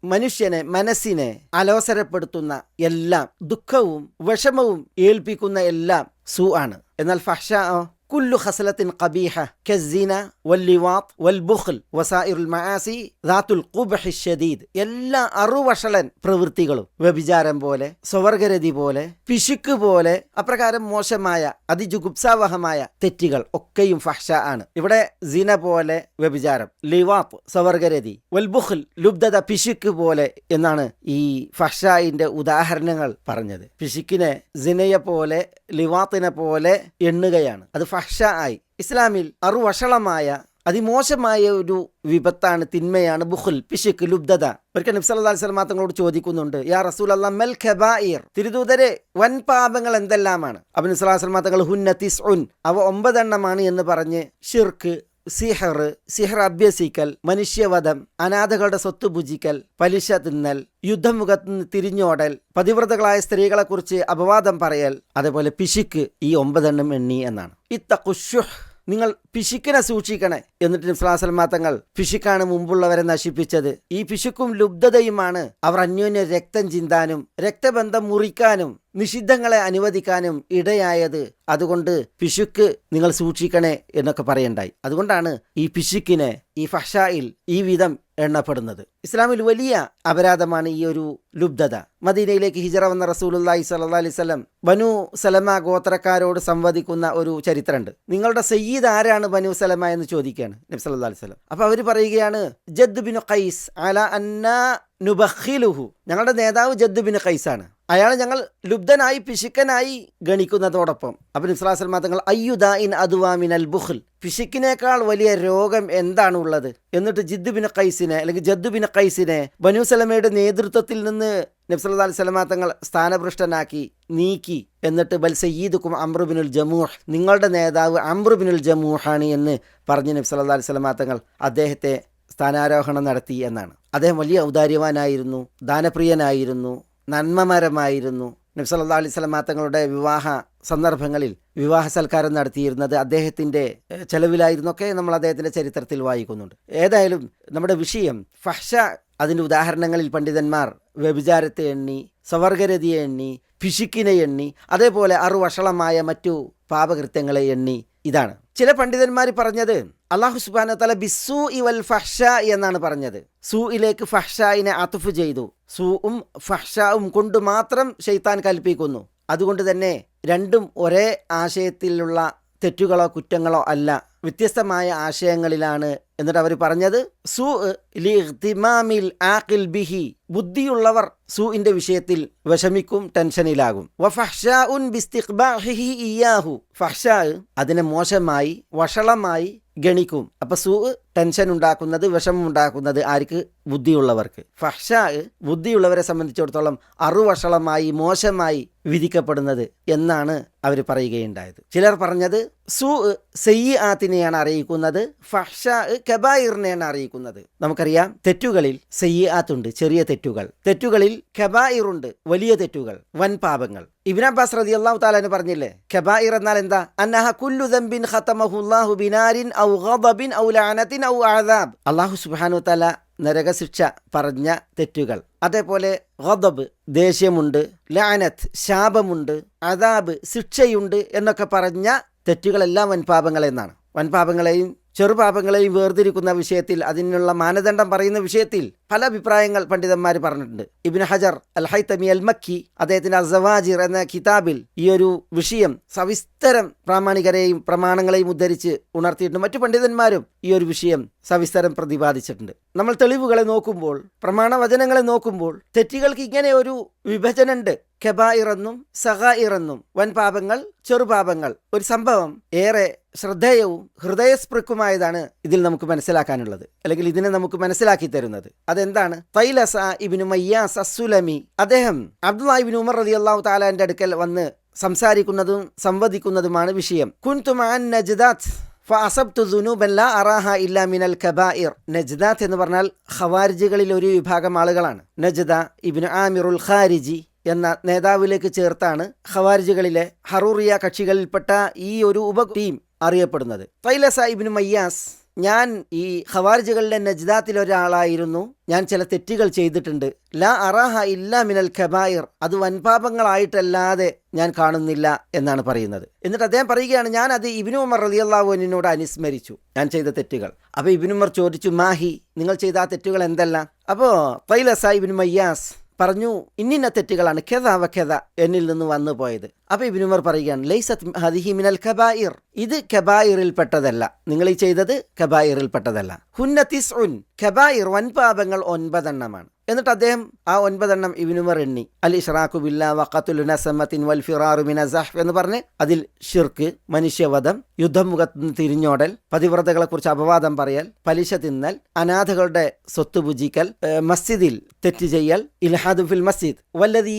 മനുഷ്യനെ മനസ്സിനെ അലോസരപ്പെടുത്തുന്ന എല്ലാം ദുഃഖവും വിഷമവും ഏൽപ്പിക്കുന്ന എല്ലാം സു ആണ്. എന്നാൽ ഫഹ്ഷ കുല്ലു ഖസലത്തിൻ ഖബീഹ കസിന വല്ലിവാത്ത് വൽബുഖൽ വസായിറുൽ മആസി ദാത്തുൽ ഖുബ്ഹി ഷദീദ് എല്ലാ അറുവഷളൻ പ്രവൃത്തികളും വ്യഭിചാരം പോലെ സ്വവർഗരതി പോലെ പിശുക്ക് പോലെ അപ്രകാരം മോശമായ അതിജുഗുപ്സാവഹമായ തെറ്റുകൾ ഒക്കെയും ഫഹ്ഷ ആണ്. ഇവിടെ സിന പോലെ വ്യഭിചാരം ലിവാത്ത് സ്വവർഗരതി വൽബുഖൽ ലുബ്ധത പിശുക്ക് പോലെ എന്നാണ് ഈ ഫഹ്ഷായിന്റെ ഉദാഹരണങ്ങൾ പറഞ്ഞത്. പിശുക്കിനെ സിനയെ പോലെ ലിവാത്തിനെ പോലെ എണ്ണുകയാണ്. അത് ഫഹ്ഷ ആയി ഇസ്ലാമിൽ അറുവഷളമായ അതിമോശമായ ഒരു വിപത്താണ് തിന്മയാണ് ബുഹുൽ പിശുക്ക് ലുബ്ധത. ഒരിക്കൽ നബ്സ് അല്ലാ സ്വലമാ തങ്ങളോട് ചോദിക്കുന്നുണ്ട് യാ റസൂൽ അല്ലാ മെൽ ഖബായിർ? തിരുദൂതരെ വൻ പാപങ്ങൾ എന്തെല്ലാമാണ്? അബിൻ സ്വലാസ്ലമാ തങ്ങൾ ഹുന്ന തിസ് ഉൻ അവ ഒമ്പതെണ്ണമാണ് എന്ന് പറഞ്ഞ് ഷിർക്ക് സിഹർ സിഹർ അഭ്യസിക്കൽ മനുഷ്യവധം അനാഥകളുടെ സ്വത്ത് ഭുജിക്കൽ പലിശ തിന്നൽ യുദ്ധമുഖത്ത് നിന്ന് തിരിഞ്ഞോടൽ പതിവ്രതകളായ സ്ത്രീകളെക്കുറിച്ച് അപവാദം പറയൽ അതേപോലെ പിശുക്ക് ഈ ഒമ്പതെണ്ണം എണ്ണി എന്നാണ്. ഇത്തഖുഷുഹ് നിങ്ങൾ പിശുക്കിനെ സൂക്ഷിക്കണേ എന്നിട്ട് നിസ്ലാസൽമാ തങ്ങൾ പിശുക്കാണ് മുമ്പുള്ളവരെ നശിപ്പിച്ചത്. ഈ പിശുക്കും ലുബ്ധതയുമാണ് അവർ അന്യോന്യ രക്തം ചിന്താനും രക്തബന്ധം മുറിക്കാനും നിഷിദ്ധങ്ങളെ അനുവദിക്കാനും ഇടയായത്. അതുകൊണ്ട് പിശുക്ക് നിങ്ങൾ സൂക്ഷിക്കണേ എന്നൊക്കെ പറയണ്ടായി. അതുകൊണ്ടാണ് ഈ പിശുക്കിനെ ഈ ഫഷായിൽ ഈ വിധം എണ്ണപ്പെടുന്നത്. ഇസ്ലാമിൽ വലിയ അപരാധമാണ് ഈ ഒരു ലുബ്ധത മദീനയിലേക്ക് ഹിജറ വന്ന റസൂലുല്ലാഹി സല്ലാ അലൈവല്ലം ബനു സലമ ഗോത്രക്കാരോട് സംവദിക്കുന്ന ഒരു ചരിത്രമുണ്ട്. നിങ്ങളുടെ സയ്യിദ് ആരാണ് ബനു സലമ എന്ന് ചോദിക്കുകയാണ് നബി സല്ലാ അലൈഹി സ്വലം അപ്പോൾ അവർ പറയുകയാണ് ജദ് ബിൻ ഖൈസ് അല അന്ന നുബഹിലുഹു ഞങ്ങളുടെ നേതാവ് ജദ് ബിൻ ഖൈസാണ്. അയാൾ ഞങ്ങൾ ലുബ്ധനായി പിശുക്കനായി ഗണിക്കുന്നതോടൊപ്പം. അപ്പം നിസ്ലാസൽമാ തങ്ങൾ അയ്യുദ ഇൻ അൽ ബുഖുൽ? പിശുക്കിനേക്കാൾ വലിയ രോഗം എന്താണ് ഉള്ളത് എന്നിട്ട് ജിദ്ദു ബിൻ ഖൈസിനെ അല്ലെങ്കിൽ ജദ്ദു ബിൻ ഖൈസിനെ ബനു സലമയുടെ നേതൃത്വത്തിൽ നിന്ന് നബ്സല്ലാ അലൈഹി സ്വലമാ തങ്ങൾ സ്ഥാനഭ്രഷ്ടനാക്കി നീക്കി. എന്നിട്ട് ബൽ സയ്യീദുക്കും അമ്രുബിനുൽ ജമൂഹ്. നിങ്ങളുടെ നേതാവ് അമ്രുബിനുൽ ജമൂഹാണ് എന്ന് പറഞ്ഞ് നബ്സല്ലാ അലൈഹി സ്വലമാ തങ്ങൾ അദ്ദേഹത്തെ സ്ഥാനാരോഹണം നടത്തി എന്നാണ്. അദ്ദേഹം വലിയ ഔദാര്യവാനായിരുന്നു ദാനപ്രിയനായിരുന്നു. നന്മമരമായിരുന്നു നബ്സല്ലാ അലൈഹി സ്വലമാ തങ്ങളുടെ വിവാഹ സന്ദർഭങ്ങളിൽ വിവാഹ സൽക്കാരം നടത്തിയിരുന്നത് അദ്ദേഹത്തിന്റെ ചെലവിലായിരുന്നൊക്കെ നമ്മൾ അദ്ദേഹത്തിന്റെ ചരിത്രത്തിൽ വായിക്കുന്നുണ്ട്. ഏതായാലും നമ്മുടെ വിഷയം ഫഹ്ഷ അതിന്റെ ഉദാഹരണങ്ങളിൽ പണ്ഡിതന്മാർ വ്യഭിചാരത്തെ എണ്ണി സവർഗരതിയെ എണ്ണി പിശുക്കിനെ എണ്ണി അതേപോലെ അറുവഷളമായ മറ്റു പാപകൃത്യങ്ങളെ എണ്ണി ഇതാണ്. ചില പണ്ഡിതന്മാർ പറഞ്ഞത് അള്ളാഹു സുബാന തല ബിസു ഇവൽ ഫഹ്ഷ എന്നാണ് പറഞ്ഞത്. സൂയിലേക്ക് ഫഹ്ഷായിനെ അത്തുഫ് ചെയ്തു. സൂവും ഫഹ്ഷാവും കൊണ്ട് മാത്രം ഷെയ്ത്താൻ കൽപ്പിക്കുന്നു. അതുകൊണ്ട് തന്നെ രണ്ടും ഒരേ ആശയത്തിലുള്ള തെറ്റുകളോ കുറ്റങ്ങളോ അല്ല. വ്യത്യസ്തമായ ആശയങ്ങളിലാണ് എന്നിട്ട് അവർ പറഞ്ഞത്. സു ലിഗ്തിമാമിൽ ആഖിൽ ബിഹി. ബുദ്ധിയുള്ളവർ സൂഇന്റെ വിഷയത്തിൽ വിഷമിക്കും ടെൻഷനിലാകും. അതിനെ മോശമായി വഷളമായി ഗണിക്കും. അപ്പൊ സൂ ടെൻഷൻ ഉണ്ടാക്കുന്നത് വിഷമം ഉണ്ടാക്കുന്നത് ആർക്ക്? ബുദ്ധിയുള്ളവർക്ക്. ഫഹ്ഷാ ബുദ്ധിയുള്ളവരെ സംബന്ധിച്ചിടത്തോളം അറുവഷളമായി മോശമായി വിധിക്കപ്പെടുന്നത് എന്നാണ് അവർ പറയുകയുണ്ടായത്. ചിലർ പറഞ്ഞത് സു സെയ്യ് ആത്തിനെയാണ് അറിയിക്കുന്നത് ഫഹ്ഷാ കബായിറിനെയാണ് അറിയിക്കുന്നത്. നമുക്കറിയാം തെറ്റുകളിൽ സെയ്യ് ആത്തുണ്ട് ചെറിയ തെറ്റുകൾ. തെറ്റുകളിൽ കബായിറുണ്ട് വലിയ തെറ്റുകൾ വൻ പാപങ്ങൾ. ഇബ്ൻ റതി അള്ളാഹു താലാന് പറഞ്ഞില്ലേ കബായിർ എന്നാൽ എന്താ? അന്നഹ കുല്ലു ദംബിൻ ബിനാരിൻ ഔ ഗദബിൻ ഔ ലഅനത്തിൻ ഔ ആദാബ് അള്ളാഹു സുബാനു തല നരകശിക്ഷ പറഞ്ഞ തെറ്റുകൾ. അതേപോലെ ഗദബ് ദേഷ്യമുണ്ട് ലാനത്ത് ശാപമുണ്ട് അദാബ് ശിക്ഷയുണ്ട് എന്നൊക്കെ പറഞ്ഞ തെറ്റുകളെല്ലാം വൻപാപങ്ങളെന്നാണ്. വൻപാപങ്ങളെയും ചെറുപാപങ്ങളെയും വേർതിരിക്കുന്ന വിഷയത്തിൽ അതിനുള്ള മാനദണ്ഡം പറയുന്ന വിഷയത്തിൽ പല അഭിപ്രായങ്ങൾ പണ്ഡിതന്മാർ പറഞ്ഞിട്ടുണ്ട്. ഇബിൻ ഹജർ അൽ ഹൈത്തമി അൽ മക്കി അദ്ദേഹത്തിന്റെ അസവാജിർ എന്ന കിതാബിൽ ഈ ഒരു വിഷയം സവിസ്തരം പ്രാമാണികരെയും പ്രമാണങ്ങളെയും ഉദ്ധരിച്ച് ഉണർത്തിയിട്ടുണ്ട്. മറ്റു പണ്ഡിതന്മാരും ഈ ഒരു വിഷയം സവിസ്തരം പ്രതിപാദിച്ചിട്ടുണ്ട്. നമ്മൾ തെളിവുകളെ നോക്കുമ്പോൾ പ്രമാണവചനങ്ങളെ നോക്കുമ്പോൾ തെറ്റുകൾക്ക് ഇങ്ങനെ ഒരു വിഭജനമുണ്ട്. കെബായിറെന്നും സഹായിറെന്നും വൻപാപങ്ങൾ ചെറുപാപങ്ങൾ. ഒരു സംഭവം ഏറെ ശ്രദ്ധേയവും ഹൃദയസ്പൃക്കുമായതാണ് ഇതിൽ നമുക്ക് മനസ്സിലാക്കാനുള്ളത്. അല്ലെങ്കിൽ ഇതിനെ നമുക്ക് മനസ്സിലാക്കി തരുന്നത്. അതെന്താണ്? തൈലസ ഇബിനു മയ്യാസ് അസുലമി അദ്ദേഹം അബ്ദുല്ലാ ഇബിൻ ഉമർ റതി അള്ളാഹു താലാന്റെ അടുക്കൽ വന്ന് സംസാരിക്കുന്നതും സംവദിക്കുന്നതുമാണ് വിഷയം. കുൻതുമാൻ നജ്ദാത്ത് ലാ ഇല്ലാ മിനൽ കബായിർ. നജ്ദാത്ത് എന്ന് പറഞ്ഞാൽ ഖവാരിജികളിൽ ഒരു വിഭാഗം ആളുകളാണ്. നജ്ദ ഇബ്നു ആമിറുൽ ഖാരിജി എന്ന നേതാവിലേക്ക് ചേർത്താണ് ഖവാരിജികളിലെ ഹറൂറിയ കക്ഷികളിൽപ്പെട്ട ഈ ഒരു ഉപ ടീം. അറിയപ്പെടുന്നത്. ഫൈല ഇബ്നു മയ്യാസ് ഞാൻ ഈ ഖവാരിജുകളുടെ നജ്ദാത്തിൽ ഒരാളായിരുന്നു. ഞാൻ ചില തെറ്റുകൾ ചെയ്തിട്ടുണ്ട്. ലാ അറാഹ ഇല്ല മിനൽ ഖബായിർ അത് വൻപാപങ്ങളായിട്ടല്ലാതെ ഞാൻ കാണുന്നില്ല എന്നാണ് പറയുന്നത്. എന്നിട്ട് അദ്ദേഹം പറയുകയാണ് ഞാൻ അത് ഇബിനു ഉമർ റലിയല്ലാഹുവിനോട് അനുസ്മരിച്ചു. ഞാൻ ചെയ്ത തെറ്റുകൾ. അപ്പോൾ ഇബിനുമർ ചോദിച്ചു മാഹി നിങ്ങൾ ചെയ്ത ആ തെറ്റുകൾ എന്തെല്ലാം? അപ്പോൾ ഫൈല സാഹിബിൻ മയ്യാസ് പറഞ്ഞു ഇന്നിന്ന തെറ്റുകളാണ് ഖെത വഖെത എന്നിൽ നിന്ന് വന്നു പോയത്. അപ്പൊ ഇബിനുമർ പറയുകയാണ് ലൈസത് ഹദിഹി മിനൽ കബായിർ. ഇത് കബായിറിൽ പെട്ടതല്ല നിങ്ങൾ ഈ ചെയ്തത് കബായിറിൽ പെട്ടതല്ല ഹുന്ന തിസ്ഉൻ കബായിർ വൻപാപങ്ങൾ ഒൻപതെണ്ണമാണ്. എന്നിട്ട് അദ്ദേഹം ആ ഒൻപതെണ്ണം ഇവനുമർ എണ്ണി. അൽ ഇഷ്റാഖു ബില്ല വഖത്തുൽ നസമത്തിൻ വൽ ഫിറാറു മിന സഹ് എന്ന് പറഞ്ഞ് അതിൽ ഷിർക്ക് മനുഷ്യവധം യുദ്ധമുഖത്ത് തിരിഞ്ഞോടൽ പതിവ്രതകളെക്കുറിച്ച് അപവാദം പറയൽ പലിശ തിന്നൽ അനാഥകളുടെ സ്വത്ത് പൂജിക്കൽ മസ്ജിദിൽ തെറ്റ് ചെയ്യൽ ഇൽഹാദു ഫിൽ മസ്ജിദ് വല്ലതി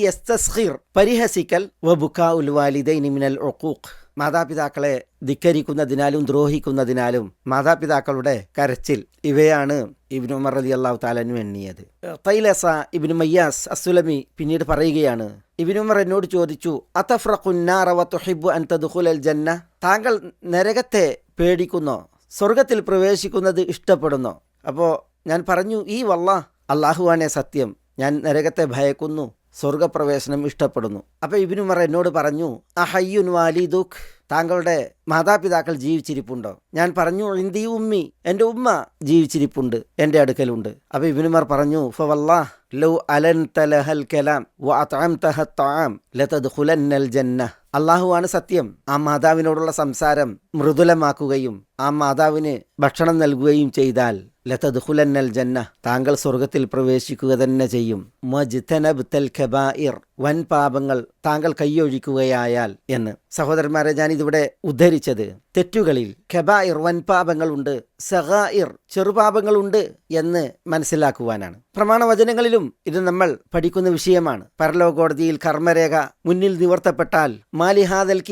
പരിഹസിക്കൽ വബുക്കാ ഉൽ വാലിദൈനി മിനൽ ഉഖൂഖ്. മാതാപിതാക്കളെ ധിക്കരിക്കുന്നതിനാലും ദ്രോഹിക്കുന്നതിനാലും മാതാപിതാക്കളുടെ കരച്ചിൽ ഇവയാണ് ഇബിനു ഉമർ അലി അള്ളാഹു താലനു എണ്ണിയത്. തൈലസ ഇബിനു മയ്യാസ് അസുലമി പിന്നീട് പറയുകയാണ് ഇബിനു ഉമർ എന്നോട് ചോദിച്ചു അത്തഫ്രഖുന്നാറവത്തുഹിബു അൻ തദ്ഖുലൽ ജന്ന? താങ്കൾ നരകത്തെ പേടിക്കുന്നോ സ്വർഗത്തിൽ പ്രവേശിക്കുന്നത് ഇഷ്ടപ്പെടുന്നോ? അപ്പോൾ ഞാൻ പറഞ്ഞു ഈ വല്ല അള്ളാഹുവാനെ സത്യം. ഞാൻ നരകത്തെ ഭയക്കുന്നു. സ്വർഗപ്രവേശനം ഇഷ്ടപ്പെടുന്നു. അപ്പോൾ ഇബിനുമർ എന്നോട് പറഞ്ഞു അഹയ്യുൻ വാലിദുഖ് താങ്കളുടെ മാതാപിതാക്കൾ ജീവിച്ചിരിപ്പുണ്ടോ? ഞാൻ പറഞ്ഞു ഇന്തി ഉമ്മി എന്റെ ഉമ്മ ജീവിച്ചിരിപ്പുണ്ട് എന്റെ അടുക്കലുണ്ട്. അപ്പോൾ ഇബിനുമർ പറഞ്ഞു ഫവല്ലാ ലൗ അലൻത ലഹൽ കലാം വഅത്അംതഹ അത്ത്വാം ലതദ്ഖുലന്നൽ ജന്ന അള്ളാഹുവാണ് സത്യം. ആ മാതാവിനോടുള്ള സംസാരം മൃദുലമാക്കുകയും ആ മാതാവിന് ഭക്ഷണം നൽകുകയും ചെയ്താൽ ലതദ്ഖുലന്നൽ ജന്ന താങ്കൾ സ്വർഗത്തിൽ പ്രവേശിക്കുക തന്നെ ചെയ്യും. മജ്തനബ്തൽ ഖബായിർ വൻ പാപങ്ങൾ താങ്കൾ കൈയൊഴിക്കുകയായാൽ എന്ന്. സഹോദരന്മാരെ ഞാൻ ഇതിവിടെ ഉദ്ധരിച്ചത്. തെറ്റുകളിൽ ഖബായിർ വൻ പാപങ്ങളുണ്ട് സഹായിർ ചെറുപാപങ്ങളുണ്ട് എന്ന് മനസ്സിലാക്കുവാനാണ്. പ്രമാണവചനങ്ങളിലും ഇത് നമ്മൾ പഠിക്കുന്ന വിഷയമാണ്. പരലോകോടതിയിൽ കർമ്മരേഖ മുന്നിൽ നിവർത്തപ്പെട്ടാൽ മാലിഹാദൽ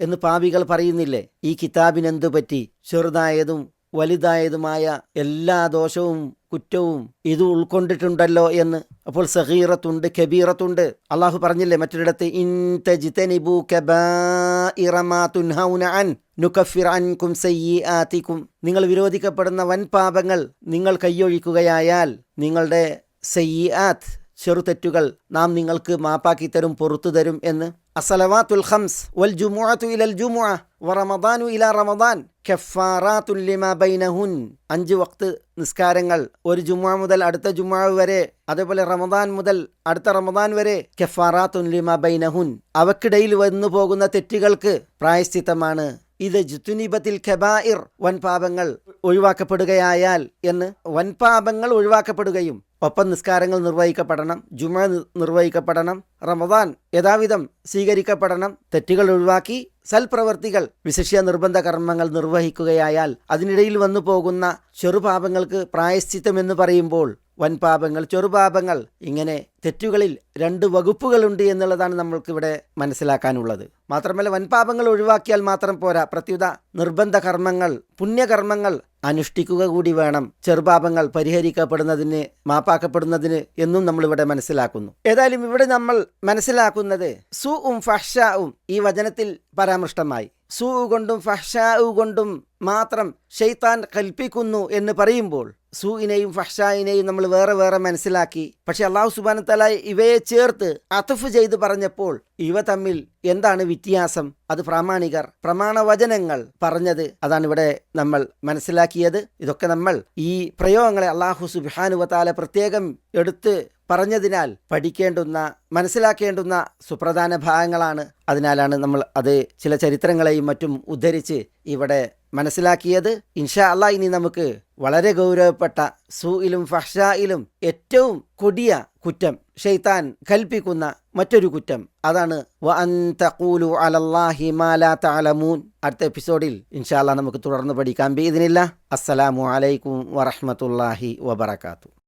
എന്ന് പാപികൾ പറയുന്നില്ലേ? ഈ കിതാബിനെന്തു പറ്റി ചെറുതായതും വലുതായതുമായ എല്ലാ ദോഷവും കുറ്റവും ഇത് ഉൾക്കൊണ്ടിട്ടുണ്ടല്ലോ എന്ന്. അപ്പോൾ സഹീറത്തുണ്ട് കബീറത്തുണ്ട്. അള്ളാഹു പറഞ്ഞില്ലേ മറ്റൊരിടത്ത് നിങ്ങൾ വിരോധിക്കപ്പെടുന്ന വൻ പാപങ്ങൾ നിങ്ങൾ കൈയൊഴിക്കുകയായാൽ നിങ്ങളുടെ സയ്യിആത്ത് ചെറുതെറ്റുകൾ നാം നിങ്ങൾക്ക് മാപ്പാക്കി തരും പൊറത്തു തരും എന്ന് അസലവാത്തുൽ ഖംസ് വൽ ജുമുഅത്തു ഇലൽ ജുമുഅ വറമദാനു ഇല റമദാൻ കഫാറാത്തുൽ ലിമാ ബൈനഹുൻ. അഞ്ച് വക്ത് നിസ്കാരങ്ങൾ. ഒരു ജുമുഅ മുതൽ അടുത്ത ജുമുഅ വരെ അതേപോലെ റമദാൻ മുതൽ അടുത്ത റമദാൻ വരെ കഫാറാത്തുൽ ലിമാ ബൈനഹുൻ. അവക്കിടയിൽ വന്നു പോകുന്ന തെറ്റുകൾക്ക് പ്രായശ്ചിത്തമാണ്. ഇത് ജുത്തുനിബത്തിൽ ഖബായിർ വൻപാപങ്ങൾ ഒഴിവാക്കപ്പെടുകയായാൽ എന്ന് വൻപാപങ്ങൾ ഒഴിവാക്കപ്പെടുകയും ഒപ്പം നിസ്കാരങ്ങൾ നിർവഹിക്കപ്പെടണം ജുമ നിർവഹിക്കപ്പെടണം റമദാൻ യഥാവിധം സ്വീകരിക്കപ്പെടണം തെറ്റുകൾ ഒഴിവാക്കി സൽപ്രവർത്തികൾ വിശിഷ്യ നിർബന്ധ കർമ്മങ്ങൾ നിർവഹിക്കുകയായാൽ അതിനിടയിൽ വന്നു പോകുന്ന ചെറുപാപങ്ങൾക്ക് പ്രായശ്ചിത്തം എന്ന് പറയുമ്പോൾ വൻപാപങ്ങൾ ചെറുപാപങ്ങൾ ഇങ്ങനെ തെറ്റുകളിൽ രണ്ട് വകുപ്പുകളുണ്ട് എന്നുള്ളതാണ് നമ്മൾക്കിവിടെ മനസ്സിലാക്കാനുള്ളത്. മാത്രമല്ല വൻപാപങ്ങൾ ഒഴിവാക്കിയാൽ മാത്രം പോരാ പ്രത്യുത നിർബന്ധ കർമ്മങ്ങൾ പുണ്യകർമ്മങ്ങൾ അനുഷ്ഠിക്കുക കൂടി വേണം ചെറുപാപങ്ങൾ പരിഹരിക്കപ്പെടുന്നതിന് മാപ്പാക്കപ്പെടുന്നതിന് എന്നും നമ്മളിവിടെ മനസ്സിലാക്കുന്നു. ഏതായാലും ഇവിടെ നമ്മൾ മനസ്സിലാക്കുന്നത് സു ഉം ഫഷാവും ഈ വചനത്തിൽ പരാമൃഷ്ടമായി. സു കൊണ്ടും ഫഹ്ഷാവു കൊണ്ടും മാത്രം ഷെയ്ത്താൻ കൽപ്പിക്കുന്നു എന്ന് പറയുമ്പോൾ സൂഇനെയും ഫഹ്ഷായിനെയും നമ്മൾ വേറെ വേറെ മനസ്സിലാക്കി. പക്ഷെ അള്ളാഹു സുബാന തല ഇവയെ ചേർത്ത് അതഫ് ചെയ്ത് പറഞ്ഞപ്പോൾ ഇവ തമ്മിൽ എന്താണ് വ്യത്യാസം? അത് പ്രാമാണികർ പ്രമാണവചനങ്ങൾ പറഞ്ഞത്. അതാണ് ഇവിടെ നമ്മൾ മനസ്സിലാക്കിയത്. ഇതൊക്കെ നമ്മൾ ഈ പ്രയോഗങ്ങളെ അള്ളാഹു സുബാനുവത്താല പ്രത്യേകം എടുത്ത് പറഞ്ഞതിനാൽ പഠിക്കേണ്ടുന്ന മനസ്സിലാക്കേണ്ടുന്ന സുപ്രധാന ഭാഗങ്ങളാണ്. അതിനാലാണ് നമ്മൾ അത് ചില ചരിത്രങ്ങളെയും മറ്റും ഉദ്ധരിച്ച് ഇവിടെ മനസ്സിലാക്കിയത്. ഇൻഷാ അല്ലാ ഇനി നമുക്ക് വളരെ ഗൗരവപ്പെട്ട സൂയിലും ഫഹ്ഷായിലും ഏറ്റവും കൊടിയ കുറ്റം ഷെയ്ത്താൻ കൽപ്പിക്കുന്ന മറ്റൊരു കുറ്റം. അതാണ് അടുത്ത എപ്പിസോഡിൽ ഇൻഷാ അല്ലാ നമുക്ക് തുടർന്ന് പഠിക്കാം. ബീദിനില്ല അസ്സലാമു അലൈക്കും വറഹമത്തല്ലാഹി വബറകാതുഹു.